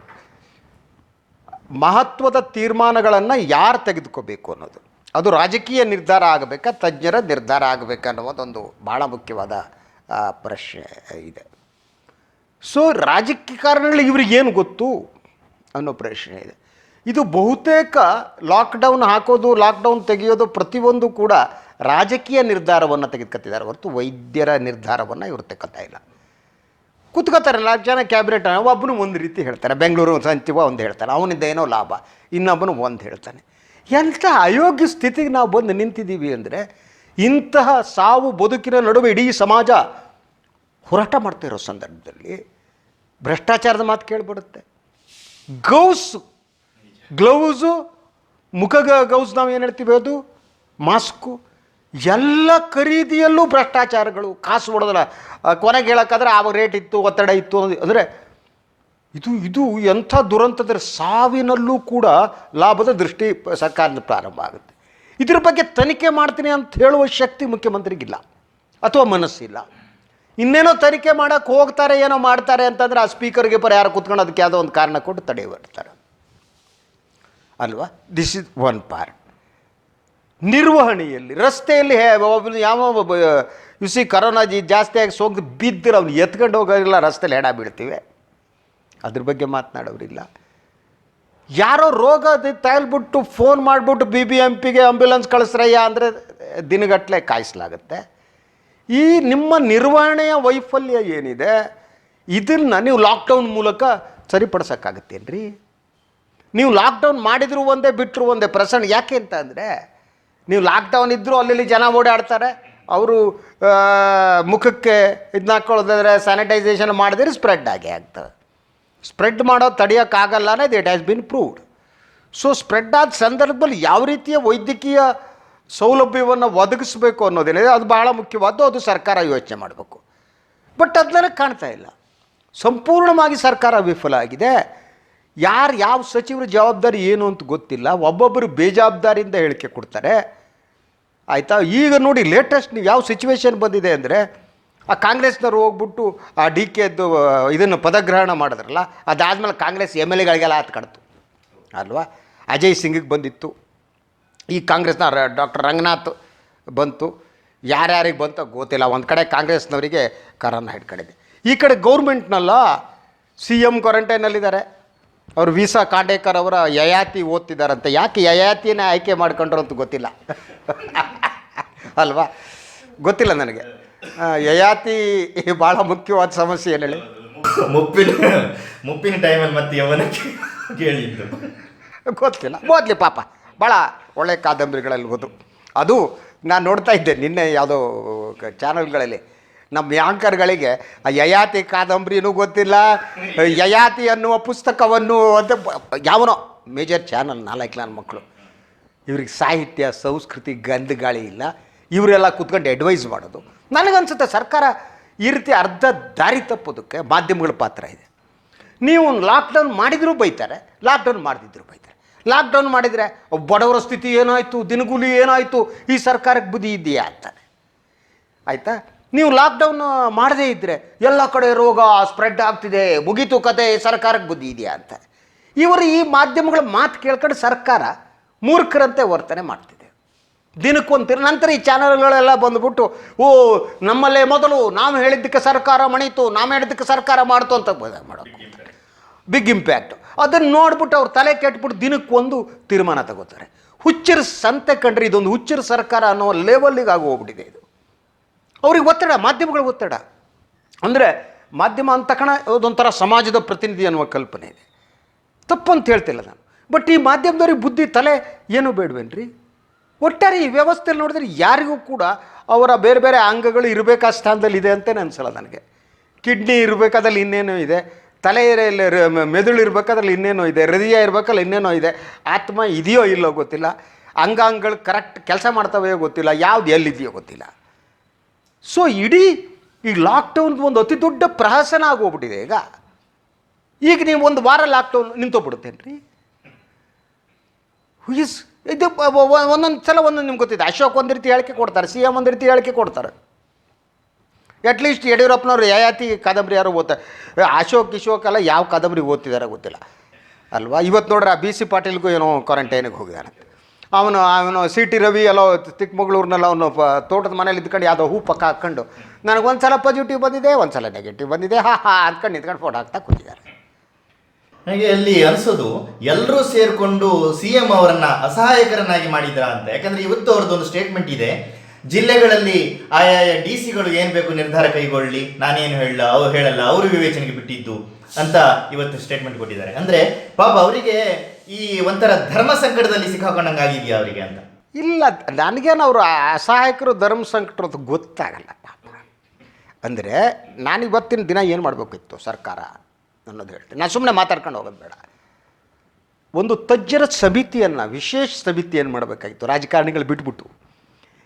ಮಹತ್ವದ ತೀರ್ಮಾನಗಳನ್ನು ಯಾರು ತೆಗೆದುಕೋಬೇಕು ಅನ್ನೋದು. ಅದು ರಾಜಕೀಯ ನಿರ್ಧಾರ ಆಗಬೇಕಾ, ತಜ್ಞರ ನಿರ್ಧಾರ ಆಗಬೇಕಾ ಅನ್ನೋದೊಂದು ಭಾಳ ಮುಖ್ಯವಾದ ಪ್ರಶ್ನೆ ಇದೆ. ಸೊ ರಾಜಕೀಯ ಕಾರಣಗಳು ಇವ್ರಿಗೇನು ಗೊತ್ತು ಅನ್ನೋ ಪ್ರಶ್ನೆ ಇದೆ. ಇದು ಬಹುತೇಕ ಲಾಕ್ಡೌನ್ ಹಾಕೋದು ಲಾಕ್ಡೌನ್ ತೆಗೆಯೋದು ಪ್ರತಿಯೊಂದು ಕೂಡ ರಾಜಕೀಯ ನಿರ್ಧಾರವನ್ನು ತೆಗೆದುಕೊತಿದ್ದಾರೆ ಹೊರತು ವೈದ್ಯರ ನಿರ್ಧಾರವನ್ನು ಇವರು ತೆಗೊತಾ ಇಲ್ಲ. ಕೂತ್ಕೋತಾರೆ ನಾಲ್ಕು ಜನ ಕ್ಯಾಬಿನೆಟ್ ಒಬ್ಬನು ಒಂದು ರೀತಿ ಹೇಳ್ತಾರೆ. ಬೆಂಗಳೂರು ಸಂತಿವ ಒಂದು ಹೇಳ್ತಾನೆ ಅವನಿಂದ ಏನೋ ಲಾಭ. ಇನ್ನೊಬ್ಬನು ಒಂದು ಹೇಳ್ತಾನೆ. ಎಂಥ ಅಯೋಗ್ಯ ಸ್ಥಿತಿಗೆ ನಾವು ಬಂದು ನಿಂತಿದ್ದೀವಿ ಅಂದರೆ, ಇಂತಹ ಸಾವು ಬದುಕಿನ ನಡುವೆ ಇಡೀ ಸಮಾಜ ಹೋರಾಟ ಮಾಡ್ತಾ ಇರೋ ಸಂದರ್ಭದಲ್ಲಿ ಭ್ರಷ್ಟಾಚಾರದ ಮಾತು ಕೇಳಿಬಿಡುತ್ತೆ. ಗೌಸ್, ಗ್ಲೌಸು ಮುಖ ಗೌಸ್ ನಾವು ಏನು ಹೇಳ್ತೀವಿ ಅದು? ಮಾಸ್ಕು. ಎಲ್ಲ ಖರೀದಿಯಲ್ಲೂ ಭ್ರಷ್ಟಾಚಾರಗಳು, ಕಾಸು ಹೊಡೆದಲ್ಲ. ಕೊನೆಗೆ ಹೇಳೋಕ್ಕಾದ್ರೆ ಆವಾಗ ರೇಟ್ ಇತ್ತು, ಒತ್ತಡ ಇತ್ತು ಅಂದರೆ ಇದು ಇದು ಎಂಥ ದುರಂತದ ಸಾವಿನಲ್ಲೂ ಕೂಡ ಲಾಭದ ದೃಷ್ಟಿ ಸರ್ಕಾರದ ಪ್ರಾರಂಭ ಆಗುತ್ತೆ. ಇದ್ರ ಬಗ್ಗೆ ತನಿಖೆ ಮಾಡ್ತೀನಿ ಅಂತ ಹೇಳುವ ಶಕ್ತಿ ಮುಖ್ಯಮಂತ್ರಿಗಿಲ್ಲ, ಅಥವಾ ಮನಸ್ಸಿಲ್ಲ. ಇನ್ನೇನೋ ತನಿಖೆ ಮಾಡೋಕ್ಕೆ ಹೋಗ್ತಾರೆ, ಏನೋ ಮಾಡ್ತಾರೆ ಅಂತಂದರೆ ಆ ಸ್ಪೀಕರ್ಗೆ ಪರ ಯಾರು ಕೂತ್ಕೊಂಡು ಅದಕ್ಕೆ ಯಾವುದೋ ಒಂದು ಕಾರಣ ಕೊಟ್ಟು ತಡೆ ಬರ್ತಾರೆ ಅಲ್ವಾ? ದಿಸ್ ಇಸ್ ಒನ್ ಪಾರ್ಟ್ ನಿರ್ವಹಣೆಯಲ್ಲಿ, ರಸ್ತೆಯಲ್ಲಿ ಯಾವ ಒಬ್ಬ ಸಿ ಕರೋನಾ ಜಿ ಜಾಸ್ತಿಯಾಗಿ ಸೋಗಿ ಬಿದ್ದರೆ ಅವ್ನು ಎತ್ಕೊಂಡು ಹೋಗೋರಿಲ್ಲ ರಸ್ತೆಯಲ್ಲಿ ಹೆಣ ಬೀಳ್ತೀವಿ. ಅದ್ರ ಬಗ್ಗೆ ಮಾತನಾಡೋರಿಲ್ಲ. ಯಾರೋ ರೋಗ ತಗಲ್ಬಿಟ್ಟು ಫೋನ್ ಮಾಡಿಬಿಟ್ಟು ಬಿ ಬಿ ಎಂ ಪಿಗೆ ಆಂಬ್ಯುಲೆನ್ಸ್ ಕಳಿಸ್ರಯ್ಯ ಅಂದರೆ ದಿನಗಟ್ಟಲೆ ಕಾಯಿಸಲಾಗುತ್ತೆ. ಈ ನಿಮ್ಮ ನಿರ್ವಹಣೆಯ ವೈಫಲ್ಯ ಏನಿದೆ, ಇದನ್ನು ನೀವು ಲಾಕ್ಡೌನ್ ಮೂಲಕ ಸರಿಪಡಿಸೋಕ್ಕಾಗತ್ತೇನ್ರಿ? ನೀವು ಲಾಕ್ಡೌನ್ ಮಾಡಿದ್ರು ಒಂದೇ ಬಿಟ್ಟರು ಒಂದೇ ಪ್ರಸನ್ನ ಯಾಕೆ ಅಂತ ಅಂದರೆ ನೀವು ಲಾಕ್ಡೌನ್ ಇದ್ದರೂ ಅಲ್ಲಿ ಜನ ಓಡಾಡ್ತಾರೆ. ಅವರು ಮುಖಕ್ಕೆ ಇದನ್ನ ಸ್ಯಾನಿಟೈಸೇಷನ್ ಮಾಡಿದ್ರೆ ಸ್ಪ್ರೆಡ್ ಆಗೇ ಆಗ್ತದೆ. ಸ್ಪ್ರೆಡ್ ಮಾಡೋದು ತಡೆಯೋಕ್ಕಾಗಲ್ಲ ಅನ್ನೋದು it has been proved so spread ಆದ ಸಂದರ್ಭದಲ್ಲಿ ಯಾವ ರೀತಿಯ ವೈದ್ಯಕೀಯ ಸೌಲಭ್ಯವನ್ನು ಒದಗಿಸ್ಬೇಕು ಅನ್ನೋದೇನಿದೆ ಅದು ಬಹಳ ಮುಖ್ಯವಾದ್ದು, ಅದು ಸರ್ಕಾರ ಯೋಚನೆ ಮಾಡಬೇಕು. ಬಟ್ ಅದು ನನಗೆ ಕಾಣ್ತಾ ಇಲ್ಲ. ಸಂಪೂರ್ಣವಾಗಿ ಸರ್ಕಾರ ವಿಫಲ ಆಗಿದೆ. ಯಾರು ಯಾವ ಸಚಿವರ ಜವಾಬ್ದಾರಿ ಏನು ಅಂತ ಗೊತ್ತಿಲ್ಲ. ಒಬ್ಬೊಬ್ಬರು ಬೇಜವಾಬ್ದಾರಿಯಿಂದ ಹೇಳಿಕೆ ಕೊಡ್ತಾರೆ. ಆಯಿತಾ? ಈಗ ನೋಡಿ ಲೇಟೆಸ್ಟ್ ನೀವು ಯಾವ ಸಿಚುವೇಶನ್ ಬಂದಿದೆ ಅಂದರೆ, ಆ ಕಾಂಗ್ರೆಸ್ನವ್ರು ಹೋಗ್ಬಿಟ್ಟು ಆ ಡಿ ಕೆದ್ದು ಇದನ್ನು ಪದಗ್ರಹಣ ಮಾಡಿದ್ರಲ್ಲ, ಅದಾದಮೇಲೆ ಕಾಂಗ್ರೆಸ್ ಎಂ ಎಲ್ ಎಗಳಿಗೆಲ್ಲ ಹತ್ಕಡ್ತು ಅಲ್ವಾ? ಅಜಯ್ ಸಿಂಗಿಗೆ ಬಂದಿತ್ತು. ಈ ಕಾಂಗ್ರೆಸ್ನ ಡಾಕ್ಟರ್ ರಂಗನಾಥ್ ಬಂತು. ಯಾರ್ಯಾರಿಗೆ ಬಂತ ಗೊತ್ತಿಲ್ಲ. ಒಂದು ಕಡೆ ಕಾಂಗ್ರೆಸ್ನವರಿಗೆ ಕರೋನಾ ಹಿಡ್ಕೊಂಡಿದೆ ಈ ಕಡೆ ಗೌರ್ಮೆಂಟ್ನಲ್ಲ ಸಿ ಎಂ ಕ್ವಾರಂಟೈನಲ್ಲಿದ್ದಾರೆ ಅವರು ವೀಸಾ ಕಾಂಡೇಕರ್ ಅವರ ಯಯಾತಿ ಓದ್ತಿದ್ದಾರಂತೆ. ಯಾಕೆ ಯಯಾತಿನೇ ಆಯ್ಕೆ ಮಾಡ್ಕೊಂಡ್ರು ಅಂತ ಗೊತ್ತಿಲ್ಲ. ಅಲ್ವಾ? ಗೊತ್ತಿಲ್ಲ ನನಗೆ. ಯಯಾತಿ ಭಾಳ ಮುಖ್ಯವಾದ ಸಮಸ್ಯೆ ಏನು ಹೇಳಿ? ಮುಪ್ಪಿನ ಮುಪ್ಪಿನ ಟೈಮಲ್ಲಿ ಮತ್ತೆ ಯವನಕ್ಕೆ ಕೇಳಿದ್ದು. ಗೊತ್ತಿಲ್ಲ. ಓದಲಿ ಪಾಪ. ಭಾಳ ಒಳ್ಳೆ ಕಾದಂಬರಿಗಳಲ್ಲಿ ಓದು. ಅದು ನಾನು ನೋಡ್ತಾ ಇದ್ದೆ ನಿನ್ನೆ ಯಾವುದೋ ಚಾನಲ್ಗಳಲ್ಲಿ ನಮ್ಮ ಯಾಂಕರ್ಗಳಿಗೆ, ಆ ಯಯಾತಿ ಕಾದಂಬರಿನೂ ಗೊತ್ತಿಲ್ಲ ಯಯಾತಿ ಅನ್ನುವ ಪುಸ್ತಕವನ್ನು ಅಂತ ಯಾವನೋ ಮೇಜರ್ ಚಾನಲ್ ನಾಲ್ಕು ನನ್ನ ಮಕ್ಕಳು. ಇವ್ರಿಗೆ ಸಾಹಿತ್ಯ, ಸಂಸ್ಕೃತಿ ಗಂಧ ಗಾಳಿ ಇಲ್ಲ. ಇವರೆಲ್ಲ ಕೂತ್ಕೊಂಡು ಅಡ್ವೈಸ್ ಮಾಡೋದು. ನನಗನ್ಸುತ್ತೆ ಸರ್ಕಾರ ಈ ರೀತಿ ಅರ್ಧ ದಾರಿ ತಪ್ಪೋದಕ್ಕೆ ಮಾಧ್ಯಮಗಳ ಪಾತ್ರ ಇದೆ. ನೀವು ಲಾಕ್ಡೌನ್ ಮಾಡಿದರೂ ಬೈತಾರೆ ಲಾಕ್ಡೌನ್ ಮಾಡದಿದ್ದರೂ ಬೈತಾರೆ. ಲಾಕ್ಡೌನ್ ಮಾಡಿದರೆ ಬಡವರ ಸ್ಥಿತಿ ಏನಾಯಿತು, ದಿನಗೂಲಿ ಏನಾಯಿತು, ಈ ಸರ್ಕಾರಕ್ಕೆ ಬುದ್ಧಿ ಇದೆಯಾ ಅಂತಾರೆ. ಆಯಿತಾ? ನೀವು ಲಾಕ್ಡೌನ್ ಮಾಡದೇ ಇದ್ದರೆ ಎಲ್ಲ ಕಡೆ ರೋಗ ಸ್ಪ್ರೆಡ್ ಆಗ್ತಿದೆ, ಮುಗೀತು ಕತೆ, ಸರ್ಕಾರಕ್ಕೆ ಬುದ್ಧಿ ಇದೆಯಾ ಅಂತ. ಇವರು ಈ ಮಾಧ್ಯಮಗಳ ಮಾತು ಕೇಳ್ಕೊಂಡು ಸರ್ಕಾರ ಮೂರ್ಖರಂತೆ ವರ್ತನೆ ಮಾಡ್ತಿದೆ. ದಿನಕ್ಕೊಂದು ನಂತರ ಈ ಚಾನಲ್ಗಳೆಲ್ಲ ಬಂದುಬಿಟ್ಟು, ಓ, ನಮ್ಮಲ್ಲೇ ಮೊದಲು ನಾವು ಹೇಳಿದ್ದಕ್ಕೆ ಸರ್ಕಾರ ಮಣಿತು, ನಾವು ಹೇಳಿದ್ದಕ್ಕೆ ಸರ್ಕಾರ ಮಾಡ್ತು ಅಂತ ಮಾಡೋದು ಬಿಗ್ ಇಂಪ್ಯಾಕ್ಟ್ ಅದನ್ನು ನೋಡ್ಬಿಟ್ಟು ಅವ್ರು ತಲೆ ಕೆಟ್ಬಿಟ್ಟು ದಿನಕ್ಕೊಂದು ತೀರ್ಮಾನ ತಗೋತಾರೆ. ಹುಚ್ಚರ ಸಂತೆ ಕಂಡ್ರೆ ಇದೊಂದು ಹುಚ್ಚರ ಸರ್ಕಾರ ಅನ್ನೋ ಲೆವೆಲ್ಲಿಗೆ ಆಗೋಗ್ಬಿಟ್ಟಿದೆ ಇದು. ಅವ್ರಿಗೆ ಒತ್ತಡ ಮಾಧ್ಯಮಗಳ ಒತ್ತಡ. ಅಂದರೆ ಮಾಧ್ಯಮ ಅಂತ ತಕ್ಷಣ ಅದೊಂಥರ ಸಮಾಜದ ಪ್ರತಿನಿಧಿ ಅನ್ನುವ ಕಲ್ಪನೆ ಇದೆ. ತಪ್ಪು ಅಂತ ಹೇಳ್ತಿಲ್ಲ ನಾನು. ಬಟ್ ಈ ಮಾಧ್ಯಮದವ್ರಿಗೆ ಬುದ್ಧಿ ತಲೆ ಏನು ಬೇಡವೇನ್ರಿ? ಒಟ್ಟಾರೆ ಈ ವ್ಯವಸ್ಥೆಯಲ್ಲಿ ನೋಡಿದ್ರೆ ಯಾರಿಗೂ ಕೂಡ ಅವರ ಬೇರೆ ಬೇರೆ ಅಂಗಗಳು ಇರಬೇಕಾ ಸ್ಥಾನದಲ್ಲಿ ಇದೆ ಅಂತಲೇ ಅನಿಸಲ್ಲ ನನಗೆ. ಕಿಡ್ನಿ ಇರಬೇಕಾದಲ್ಲಿ ಇನ್ನೇನೋ ಇದೆ. ತಲೆ ಮೆದುಳು ಇರಬೇಕಾದ್ರಲ್ಲಿ ಇನ್ನೇನೋ ಇದೆ. ಹೃದಯ ಇರಬೇಕಲ್ಲ ಇನ್ನೇನೋ ಇದೆ. ಆತ್ಮ ಇದೆಯೋ ಇಲ್ಲೋ ಗೊತ್ತಿಲ್ಲ. ಅಂಗಾಂಗಗಳು ಕರೆಕ್ಟ್ ಕೆಲಸ ಮಾಡ್ತವೆಯೋ ಗೊತ್ತಿಲ್ಲ. ಯಾವ್ದು ಎಲ್ಲಿದೆಯೋ ಗೊತ್ತಿಲ್ಲ. ಸೊ ಇಡೀ ಈ ಲಾಕ್ಡೌನ್ ಒಂದು ಅತಿ ದೊಡ್ಡ ಪ್ರಹಸನ ಆಗೋಗ್ಬಿಟ್ಟಿದೆ ಈಗ. ಈಗ ನೀವು ಒಂದು ವಾರ ಲಾಕ್ಡೌನ್ ನಿಂತೋಗ್ಬಿಡುತ್ತೇನ್ರಿ? ಹುಯಿಸ್ ಇದು ಒಂದೊಂದು ಸಲ ಒಂದೊಂದು ನಿಮ್ಗೆ ಗೊತ್ತಿದೆ. ಅಶೋಕ್ ಒಂದು ರೀತಿ ಹೇಳಿಕೆ ಕೊಡ್ತಾರೆ ಸಿ ಎಂ ಒಂದು ರೀತಿ ಹೇಳಿಕೆ ಕೊಡ್ತಾರೆ. ಅಟ್ಲೀಸ್ಟ್ ಯಡಿಯೂರಪ್ಪನವ್ರು ಯಯಾತಿ ಕಾದಂಬರಿ ಯಾರು ಓದ್ತಾರೆ ಅಶೋಕ್, ಕಿಶೋಕ್ ಎಲ್ಲ ಯಾವ ಕಾದಂಬರಿ ಓದ್ತಿದ್ದಾರೆ ಗೊತ್ತಿಲ್ಲ. ಅಲ್ವಾ? ಇವತ್ತು ನೋಡ್ರೆ ಆ ಬಿ ಸಿ ಪಾಟೀಲ್ಗೂ ಏನೋ ಕ್ವಾರಂಟೈನಿಗೆ ಹೋಗಿದ್ದಾನೆ ಅವನು ಅವನು ಸಿ ಟಿ ರವಿ ಎಲ್ಲೋ ಚಿಕ್ಕಮಗಳೂರಿನಲ್ಲಿ ಅವನು ಪ, ತೋಟದ ಮನೇಲಿ ಇದ್ಕೊಂಡು ಯಾವುದೋ ಹೂ ಪಕ್ಕ ಹಾಕ್ಕೊಂಡು ನನಗೊಂದು ಸಲ ಪಾಸಿಟಿವ್ ಬಂದಿದೆ, ಒಂದು ಸಲ ನೆಗೆಟಿವ್ ಬಂದಿದೆ, ಹಾ ಹಾ ಅಂದ್ಕೊಂಡು ನಿಂತ್ಕೊಂಡು ಫೋಟೋ ಹಾಕ್ತಾ ಕೂತಿದ್ದಾರೆ. ನನಗೆ ಅಲ್ಲಿ ಅನಿಸೋದು ಎಲ್ಲರೂ ಸೇರಿಕೊಂಡು ಸಿ ಎಂ ಅವರನ್ನ ಅಸಹಾಯಕರನ್ನಾಗಿ ಮಾಡಿದ್ರ ಅಂತ. ಯಾಕಂದ್ರೆ ಇವತ್ತು ಅವ್ರದ್ದು ಒಂದು ಸ್ಟೇಟ್ಮೆಂಟ್ ಇದೆ, ಜಿಲ್ಲೆಗಳಲ್ಲಿ ಆಯಾ ಡಿ ಸಿಗಳು ಏನು ಬೇಕು ನಿರ್ಧಾರ ಕೈಗೊಳ್ಳಿ, ನಾನೇನು ಹೇಳಲ್ಲ ಅವ್ರು ಹೇಳಲ್ಲ, ಅವರು ವಿವೇಚನೆಗೆ ಬಿಟ್ಟಿದ್ದು, ಅಂತ ಇವತ್ತು ಸ್ಟೇಟ್ಮೆಂಟ್ ಕೊಟ್ಟಿದ್ದಾರೆ. ಅಂದ್ರೆ ಪಾಪ ಅವರಿಗೆ ಈ ಒಂಥರ ಧರ್ಮ ಸಂಕಟದಲ್ಲಿ ಸಿಕ್ಕಾಕೊಂಡಂಗಾಗಿದೆಯಾ ಅವರಿಗೆ ಅಂತ? ಇಲ್ಲ, ನನಗೇನು ಅವರು ಅಸಹಾಯಕರು ಧರ್ಮ ಸಂಕಟ ಗೊತ್ತಾಗಲ್ಲ ಅಂದರೆ ನಾನು ಇವತ್ತಿನ ದಿನ ಏನು ಮಾಡಬೇಕಿತ್ತು ಸರ್ಕಾರ ಅನ್ನೋದು ಹೇಳ್ತೀನಿ. ನಾನು ಸುಮ್ಮನೆ ಮಾತಾಡ್ಕೊಂಡು ಹೋಗೋದು ಬೇಡ. ಒಂದು ತಜ್ಜರ ಸಮಿತಿಯನ್ನು, ವಿಶೇಷ ಸಮಿತಿಯನ್ನು ಮಾಡಬೇಕಾಗಿತ್ತು? ರಾಜಕಾರಣಿಗಳು ಬಿಟ್ಬಿಟ್ಟು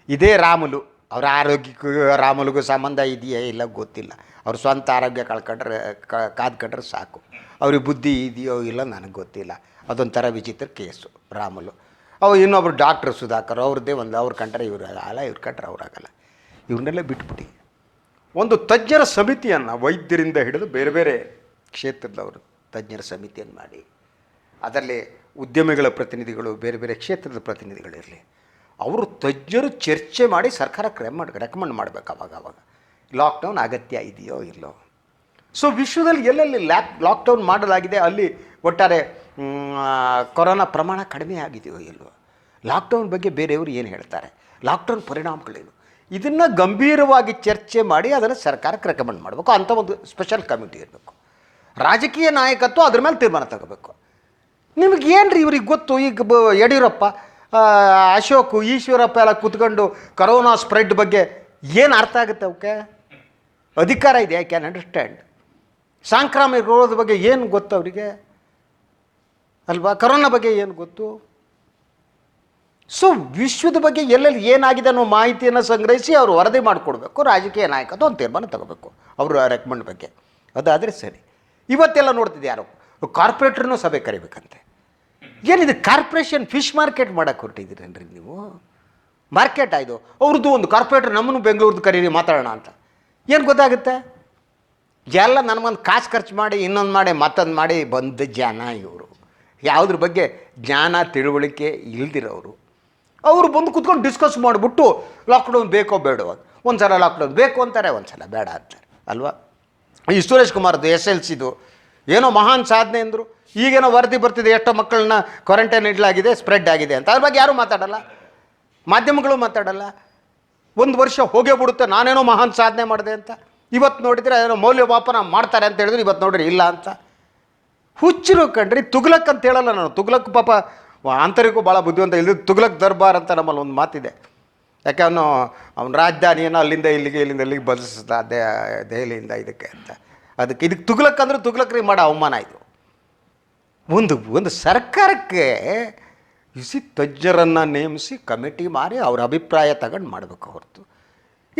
ಇದೇ ರಾಮುಲು. ಅವರ ಆರೋಗ್ಯಕ್ಕೂ, ರಾಮುಲಿಗೂ ಸಂಬಂಧ ಇದೆಯಾ ಇಲ್ಲ ಗೊತ್ತಿಲ್ಲ. ಅವ್ರ ಸ್ವಂತ ಆರೋಗ್ಯ ಕಳ್ಕೊಂಡ್ರೆ ಕಾದ್ಕೊಂಡ್ರೆ ಸಾಕು. ಅವ್ರಿಗೆ ಬುದ್ಧಿ ಇದೆಯೋ ಇಲ್ಲ ನನಗೆ ಗೊತ್ತಿಲ್ಲ. ಅದೊಂಥರ ವಿಚಿತ್ರ ಕೇಸು ರಾಮುಲು. ಅವು ಇನ್ನೊಬ್ರು ಡಾಕ್ಟರ್ ಸುಧಾಕರ್ ಅವ್ರದ್ದೇ ಒಂದು, ಅವ್ರು ಕಂಡ್ರೆ ಇವ್ರು ಆಗಲ್ಲ, ಇವ್ರು ಕಂಡ್ರೆ ಅವ್ರಾಗಲ್ಲ ಇವ್ರನ್ನೆಲ್ಲ ಬಿಟ್ಬಿಟ್ಟು ಒಂದು ತಜ್ಞರ ಸಮಿತಿಯನ್ನು ವೈದ್ಯರಿಂದ ಹಿಡಿದು ಬೇರೆ ಬೇರೆ ಕ್ಷೇತ್ರದವರು ತಜ್ಞರ ಸಮಿತಿಯನ್ನು ಮಾಡಿ. ಅದರಲ್ಲಿ ಉದ್ಯಮಿಗಳ ಪ್ರತಿನಿಧಿಗಳು, ಬೇರೆ ಬೇರೆ ಕ್ಷೇತ್ರದ ಪ್ರತಿನಿಧಿಗಳಿರಲಿ ಅವರು ತಜ್ಞರು ಚರ್ಚೆ ಮಾಡಿ ಸರ್ಕಾರಕ್ಕೆ ಮಾಡಿ ರೆಕಮೆಂಡ್ ಮಾಡಬೇಕು ಅವಾಗ ಅವಾಗ. ಲಾಕ್ಡೌನ್ ಅಗತ್ಯ ಇದೆಯೋ ಇಲ್ಲೋ? ಸೊ ವಿಶ್ವದಲ್ಲಿ ಎಲ್ಲೆಲ್ಲಿ ಲ್ಯಾಕ್ ಲಾಕ್ಡೌನ್ ಮಾಡಲಾಗಿದೆ, ಅಲ್ಲಿ ಒಟ್ಟಾರೆ ಕೊರೋನಾ ಪ್ರಮಾಣ ಕಡಿಮೆ ಆಗಿದೆಯೋ ಇಲ್ವೋ? ಲಾಕ್ಡೌನ್ ಬಗ್ಗೆ ಬೇರೆಯವರು ಏನು ಹೇಳ್ತಾರೆ? ಲಾಕ್ಡೌನ್ ಪರಿಣಾಮಗಳೇನು ಇದನ್ನು ಗಂಭೀರವಾಗಿ ಚರ್ಚೆ ಮಾಡಿ ಅದನ್ನು ಸರ್ಕಾರಕ್ಕೆ ರೆಕಮೆಂಡ್ ಮಾಡಬೇಕು. ಅಂಥ ಒಂದು ಸ್ಪೆಷಲ್ ಕಮಿಟಿ ಇರಬೇಕು. ರಾಜಕೀಯ ನಾಯಕತ್ವ ಅದ್ರ ಮೇಲೆ ತೀರ್ಮಾನ ತಗೋಬೇಕು. ನಿಮಗೆ ಏನು ರೀ ಇವ್ರಿಗೆ ಗೊತ್ತು? ಈಗ ಬ, ಯಡಿಯೂರಪ್ಪ ಅಶೋಕ್, ಈಶ್ವರಪ್ಪ ಎಲ್ಲ ಕೂತ್ಕೊಂಡು ಕರೋನಾ ಸ್ಪ್ರೆಡ್ ಬಗ್ಗೆ ಏನು ಅರ್ಥ ಆಗುತ್ತೆ ಅವಕ್ಕೆ ಅಧಿಕಾರ ಇದೆ ಐ ಕ್ಯಾನ್ ಅಂಡರ್ಸ್ಟ್ಯಾಂಡ್ ಸಾಂಕ್ರಾಮಿಕ ರೋಗದ ಬಗ್ಗೆ ಏನು ಗೊತ್ತು ಅವರಿಗೆ? ಅಲ್ವಾ? ಕರೋನಾ ಬಗ್ಗೆ ಏನು ಗೊತ್ತು? ಸೊ, ವಿಶ್ವದ ಬಗ್ಗೆ ಎಲ್ಲೆಲ್ಲಿ ಏನಾಗಿದೆ ಅನ್ನೋ ಮಾಹಿತಿಯನ್ನು ಸಂಗ್ರಹಿಸಿ ಅವರು ವರದಿ ಮಾಡಿಕೊಡ್ಬೇಕು, ರಾಜಕೀಯ ನಾಯಕತ್ವ ಒಂದು ತೀರ್ಮಾನ ತಗೋಬೇಕು ಅವರು ರೆಕಮೆಂಡ್ ಬಗ್ಗೆ. ಅದಾದರೆ ಸರಿ. ಇವತ್ತೆಲ್ಲ ನೋಡ್ತಿದ್ದೆ ಯಾರು? ಕಾರ್ಪೊರೇಟ್ರನ್ನೂ ಸಭೆ ಕರಿಬೇಕಂತೆ. ಏನಿದೆ ಕಾರ್ಪೊರೇಷನ್ ಫಿಶ್ ಮಾರ್ಕೆಟ್ ಮಾಡಕ್ಕೆ ಹೊರಟಿದ್ದೀರೇನ್ರಿ ನೀವು? ಮಾರ್ಕೆಟ್ ಆಯಿತು ಅವ್ರದ್ದು ಒಂದು ಕಾರ್ಪೊರೇಟ್ರ್ ನಮ್ಮನ್ನು ಬೆಂಗಳೂರದ್ದು ಕರೀರಿ, ಮಾತಾಡೋಣ ಅಂತ. ಏನು ಗೊತ್ತಾಗುತ್ತೆ? ಎಲ್ಲ ನನಗೊಂದು ಕಾಸು ಖರ್ಚು ಮಾಡಿ, ಇನ್ನೊಂದು ಮಾಡಿ, ಮತ್ತೊಂದು ಮಾಡಿ ಬಂದ ಜನ ಇವರು. ಯಾವುದ್ರ ಬಗ್ಗೆ ಜ್ಞಾನ, ತಿಳುವಳಿಕೆ ಇಲ್ದಿರೋರು. ಅವರು ಬಂದು ಕುತ್ಕೊಂಡು ಡಿಸ್ಕಸ್ ಮಾಡಿಬಿಟ್ಟು ಲಾಕ್ಡೌನ್ ಬೇಕೋ ಬೇಡೋ ಒಂದು ಸಲ ಲಾಕ್ಡೌನ್ ಬೇಕು ಅಂತಾರೆ ಒಂದು ಸಲ ಬೇಡ ಅಂತಾರೆ. ಅಲ್ವಾ? ಈ ಸುರೇಶ್ ಕುಮಾರ್ದು ಎಸ್ ಎಲ್ ಸಿದು ಏನೋ ಮಹಾನ್ ಸಾಧನೆ ಅಂದರು. ಈಗೇನೋ ವರದಿ ಬರ್ತಿದೆ, ಎಷ್ಟೋ ಮಕ್ಕಳನ್ನ ಕ್ವಾರಂಟೈನ್ ಇಡಲಾಗಿದೆ ಸ್ಪ್ರೆಡ್ ಆಗಿದೆ ಅಂತ. ಅದ್ರ ಬಗ್ಗೆ ಯಾರೂ ಮಾತಾಡಲ್ಲ. ಮಾಧ್ಯಮಗಳು ಮಾತಾಡಲ್ಲ. ಒಂದು ವರ್ಷ ಹೋಗೇ ಬಿಡುತ್ತೆ, ನಾನೇನೋ ಮಹಾನ್ ಸಾಧನೆ ಮಾಡಿದೆ ಅಂತ. ಇವತ್ತು ನೋಡಿದರೆ ಅದನ್ನು ಮೌಲ್ಯಮಾಪನ ಮಾಡ್ತಾರೆ ಅಂತ ಹೇಳಿದ್ರೆ, ಇವತ್ತು ನೋಡ್ರಿ ಇಲ್ಲ ಅಂತ. ಹುಚ್ಚರು ಕಣ್ರಿ ತುಗ್ಲಕ್ ಅಂತ ಹೇಳಲ್ಲ ನಾನು. ತುಗ್ಲಕ್ ಪಾಪ ಆಂತರಿಕೂ ಭಾಳ ಬುದ್ಧಿವಂತ. ಇಲ್ಲದ ತುಗ್ಲಕ್ ದರ್ಬಾರ್ ಅಂತ ನಮ್ಮಲ್ಲಿ ಒಂದು ಮಾತಿದೆ. ಯಾಕೆ ಅವನು, ಅವನ ರಾಜಧಾನಿಯನ್ನು ಅಲ್ಲಿಂದ ಇಲ್ಲಿಗೆ, ಇಲ್ಲಿಂದ ಇಲ್ಲಿಗೆ ಬದಲಿಸಿದ ದೇ, ದೆಹಲಿಯಿಂದ ಇದಕ್ಕೆ ಅಂತ. ಅದಕ್ಕೆ ಇದಕ್ಕೆ ತುಗ್ಲಕ್ ಅಂದ್ರೆ ತುಗ್ಲಕ್ರಿ ಮಾಡೋ ಅವಮಾನ ಇದು. ಒಂದು ಒಂದು ಸರ್ಕಾರಕ್ಕೆ ಇಸಿ ತಜ್ಞರನ್ನು ನೇಮಿಸಿ ಕಮಿಟಿ ಮಾರಿ ಅವ್ರ ಅಭಿಪ್ರಾಯ ತಗೊಂಡು ಮಾಡಬೇಕು ಹೊರತು.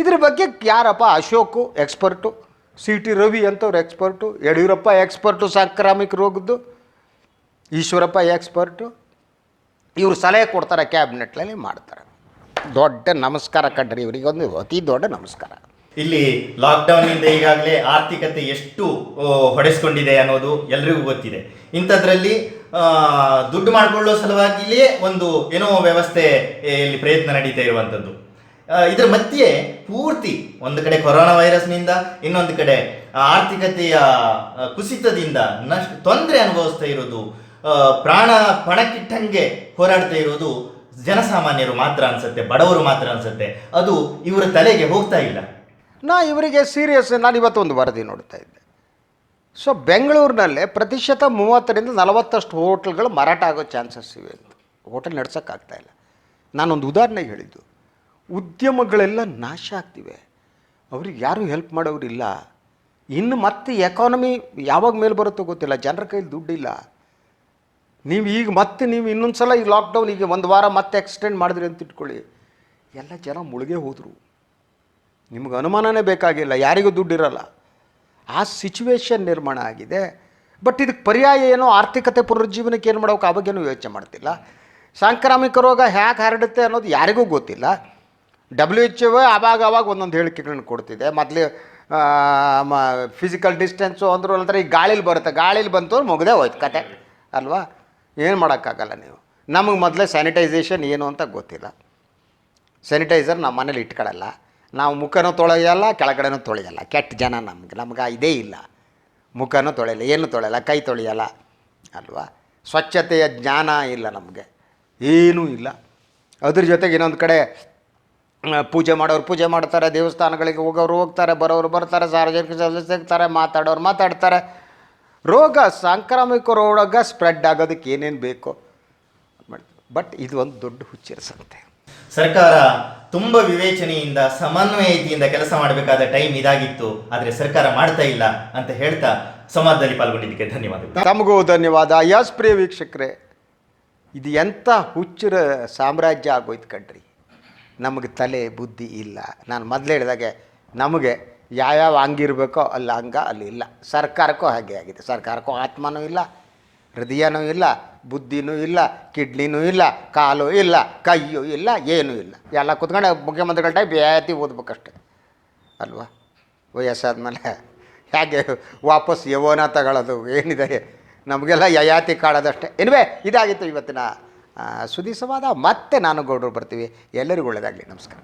ಇದ್ರ ಬಗ್ಗೆ ಯಾರಪ್ಪ Ashok expert C T Ravi ಅಂತವ್ರು ಎಕ್ಸ್ಪರ್ಟು, ಯಡಿಯೂರಪ್ಪ ಎಕ್ಸ್ಪರ್ಟು, ಸಾಂಕ್ರಾಮಿಕ ರೋಗದ್ದು, ಈಶ್ವರಪ್ಪ ಎಕ್ಸ್ಪರ್ಟು, ಇವರು ಸಲಹೆ ಕೊಡ್ತಾರೆ ಕ್ಯಾಬಿನೆಟ್ನಲ್ಲಿ ಮಾಡ್ತಾರೆ. ದೊಡ್ಡ ನಮಸ್ಕಾರ ಕಣ್ರಿ ಇವರಿಗೊಂದು ಅತಿ ದೊಡ್ಡ ನಮಸ್ಕಾರ. ಇಲ್ಲಿ ಲಾಕ್ಡೌನ್ ಇಂದ ಈಗಾಗಲೇ ಆರ್ಥಿಕತೆ ಎಷ್ಟು ಹೊಡೆಸ್ಕೊಂಡಿದೆ ಅನ್ನೋದು ಎಲ್ರಿಗೂ ಗೊತ್ತಿದೆ. ಇಂಥದ್ರಲ್ಲಿ ದುಡ್ಡು ಮಾಡಿಕೊಳ್ಳೋ ಸಲುವಾಗಿಯೇ ಒಂದು ಏನೋ ವ್ಯವಸ್ಥೆ ಇಲ್ಲಿ ಪ್ರಯತ್ನ ನಡೀತಾ ಇರುವಂಥದ್ದು. ಇದರ ಮಧ್ಯೆ ಪೂರ್ತಿ ಒಂದು ಕಡೆ ಕೊರೋನಾ ವೈರಸ್ನಿಂದ ಇನ್ನೊಂದು ಕಡೆ ಆರ್ಥಿಕತೆಯ ಕುಸಿತದಿಂದ ನಷ್ಟ, ತೊಂದರೆ ಅನುಭವಿಸ್ತಾ ಇರೋದು ಪ್ರಾಣ ಪಣಕ್ಕಿಟ್ಟಂಗೆ ಹೋರಾಡ್ತಾ ಇರೋದು ಜನಸಾಮಾನ್ಯರು ಮಾತ್ರ ಅನ್ಸುತ್ತೆ, ಬಡವರು ಮಾತ್ರ ಅನ್ಸುತ್ತೆ. ಅದು ಇವರ ತಲೆಗೆ ಹೋಗ್ತಾ ಇಲ್ಲ. ನಾ ಇವರಿಗೆ ಸೀರಿಯಸ್ ನಾನು ಇವತ್ತು ಒಂದು ವರದಿ ನೋಡ್ತಾ ಇದ್ದೆ. ಸೊ ಬೆಂಗಳೂರಿನಲ್ಲೇ ಪ್ರತಿಶತ ಮೂವತ್ತರಿಂದ ನಲವತ್ತಷ್ಟು ಹೋಟ್ಲ್ಗಳು ಮಾರಾಟ ಆಗೋ ಚಾನ್ಸಸ್ ಇವೆ ಅಂತ. ಹೋಟೆಲ್ ಇಲ್ಲ. ನಾನೊಂದು ಉದಾಹರಣೆಗೆ ಹೇಳಿದ್ದು. ಉದ್ಯಮಗಳೆಲ್ಲ ನಾಶ ಆಗ್ತಿವೆ. ಅವ್ರಿಗೆ ಯಾರೂ ಹೆಲ್ಪ್ ಮಾಡೋರಿಲ್ಲ ಇನ್ನು ಮತ್ತೆ ಎಕಾನಮಿ ಯಾವಾಗ ಮೇಲೆ ಬರುತ್ತೋ ಗೊತ್ತಿಲ್ಲ. ಜನರ ಕೈಲಿ ದುಡ್ಡಿಲ್ಲ. ನೀವು ಈಗ ಮತ್ತೆ ನೀವು ಇನ್ನೊಂದು ಸಲ ಈಗ ಲಾಕ್ಡೌನ್ ಈಗ ಒಂದು ವಾರ ಮತ್ತೆ ಎಕ್ಸ್ಟೆಂಡ್ ಮಾಡಿದ್ರಿ ಅಂತ ಇಟ್ಕೊಳ್ಳಿ. ಎಲ್ಲ ಜನ ಮುಳುಗೇ ಹೋದರು. ನಿಮಗೆ ಅನುಮಾನನೇ ಬೇಕಾಗಿಲ್ಲ. ಯಾರಿಗೂ ದುಡ್ಡಿರಲ್ಲ. ಆ ಸಿಚುವೇಶನ್ ನಿರ್ಮಾಣ ಆಗಿದೆ. ಬಟ್ ಇದಕ್ಕೆ ಪರ್ಯಾಯ ಏನೋ ಆರ್ಥಿಕತೆ ಪುನರುಜ್ಜೀವನಕ್ಕೆ ಏನು ಮಾಡೋಕೆ ಆ ಬಗ್ಗೆನೂ ಯೋಚನೆ ಮಾಡ್ತಿಲ್ಲ. ಸಾಂಕ್ರಾಮಿಕ ರೋಗ ಹ್ಯಾಕ್ ಹರಡುತ್ತೆ ಅನ್ನೋದು ಯಾರಿಗೂ ಗೊತ್ತಿಲ್ಲ. ಡಬ್ಲ್ಯೂ ಎಚ್ ಒ ಆವಾಗ ಆವಾಗ ಒಂದೊಂದು ಹೇಳಿಕೆಗಳನ್ನ ಕೊಡ್ತಿದೆ. ಮೊದಲು ಫಿಸಿಕಲ್ ಡಿಸ್ಟೆನ್ಸು ಅಂದರು ಅಂದರೆ ಈಗ ಗಾಳಿಲಿ ಬರುತ್ತೆ. ಗಾಳಿಲಿ ಬಂತು ಮುಗ್ದೇ ಹೋಯ್ತು ಕತೆ. ಅಲ್ವಾ? ಏನು ಮಾಡೋಕ್ಕಾಗಲ್ಲ ನೀವು. ನಮಗೆ ಮೊದಲೇ ಸ್ಯಾನಿಟೈಸೇಷನ್ ಏನು ಅಂತ ಗೊತ್ತಿಲ್ಲ. ಸ್ಯಾನಿಟೈಸರ್ ನಮ್ಮ ಮನೇಲಿ ಇಟ್ಕೊಳ್ಳಲ್ಲ ನಾವು ಮುಖನೂ ತೊಳೆಯಲ್ಲ, ಕೆಳಗಡೆನೂ ತೊಳೆಯಲ್ಲ. ಕೆಟ್ಟ ಜನ ನಮ್ಗೆ. ನಮ್ಗೆ ಇದೇ ಇಲ್ಲ. ಮುಖನೂ ತೊಳೆಯಲ್ಲ, ಏನು ತೊಳೆಯಲ್ಲ, ಕೈ ತೊಳೆಯಲ್ಲ. ಅಲ್ವಾ? ಸ್ವಚ್ಛತೆಯ ಜ್ಞಾನ ಇಲ್ಲ ನಮಗೆ. ಏನೂ ಇಲ್ಲ. ಅದ್ರ ಜೊತೆಗೆ ಇನ್ನೊಂದು ಕಡೆ ಪೂಜೆ ಮಾಡೋರು ಪೂಜೆ ಮಾಡ್ತಾರೆ ದೇವಸ್ಥಾನಗಳಿಗೆ ಹೋಗೋರು ಹೋಗ್ತಾರೆ ಬರೋರು ಬರ್ತಾರೆ ಸಾರ್ವಜನಿಕ ಸದಸ್ಯರು ಸಿಗ್ತಾರೆ ಮಾತಾಡೋರು ಮಾತಾಡ್ತಾರೆ. ರೋಗ ಸಾಂಕ್ರಾಮಿಕ ರೋಗ ಸ್ಪ್ರೆಡ್ ಆಗೋದಕ್ಕೆ ಏನೇನು ಬೇಕು ಬಟ್ ಇದು ಒಂದು ದೊಡ್ಡ ಹುಚ್ಚಿರಿಸಂತೆ. ಸರ್ಕಾರ ತುಂಬ ವಿವೇಚನೆಯಿಂದ ಸಮನ್ವಯತೆಯಿಂದ ಕೆಲಸ ಮಾಡಬೇಕಾದ ಟೈಮ್ ಇದಾಗಿತ್ತು ಆದರೆ ಸರ್ಕಾರ ಮಾಡ್ತಾ ಇಲ್ಲ ಅಂತ ಹೇಳ್ತಾ ಸಮಾಜದಲ್ಲಿ ಪಾಲ್ಗೊಂಡಿದ್ದಕ್ಕೆ ಧನ್ಯವಾದಗಳು. ತಮಗೂ ಧನ್ಯವಾದ. ಯಸ್ ಪ್ರಿಯ ವೀಕ್ಷಕರೇ ಇದು ಎಂಥ ಹುಚ್ಚರ ಸಾಮ್ರಾಜ್ಯ ಆಗೋಯ್ತು ಕಣ್ರಿ. ನಮಗೆ ತಲೆ ಬುದ್ಧಿ ಇಲ್ಲ. ನಾನು ಮೊದಲು ಹೇಳಿದಾಗೆ ನಮಗೆ ಯಾವ್ಯಾವ ಹಂಗಿರಬೇಕೋ ಅಲ್ಲಿ ಹಂಗ ಅಲ್ಲಿ ಇಲ್ಲ. ಸರ್ಕಾರಕ್ಕೂ ಹಾಗೆ ಆಗಿದೆ. ಸರ್ಕಾರಕ್ಕೂ ಆತ್ಮನೂ ಇಲ್ಲ, ಹೃದಯನೂ ಇಲ್ಲ, ಬುದ್ಧಿನೂ ಇಲ್ಲ, ಕಿಡ್ನಿನೂ ಇಲ್ಲ, ಕಾಲು ಇಲ್ಲ, ಕೈಯೂ ಇಲ್ಲ, ಏನೂ ಇಲ್ಲ. ಎಲ್ಲ ಕುತ್ಕೊಂಡು ಮುಖ್ಯಮಂತ್ರಿಗಳ ಟೈಪ್ ಯಾತಿ ಓದ್ಬೇಕಷ್ಟೆ. ಅಲ್ವಾ? ವಯಸ್ಸಾದ್ಮೇಲೆ ಹೇಗೆ ವಾಪಸ್ ಯವೋನ ತಗೊಳ್ಳೋದು ಏನಿದೆ? ನಮಗೆಲ್ಲ ಯಯಾತಿ ಕಾಡೋದಷ್ಟೇ. ಎನಿವೆ ಇದಾಗಿತ್ತು ಇವತ್ತಿನ ಆ, ಸುದ್ದಿ ಸಂವಾದ ಮತ್ತೆ ನಾನು ಗೌಡರು ಬರ್ತೀವಿ. ಎಲ್ಲರಿಗೂ ಒಳ್ಳೆಯದಾಗಲಿ ನಮಸ್ಕಾರ.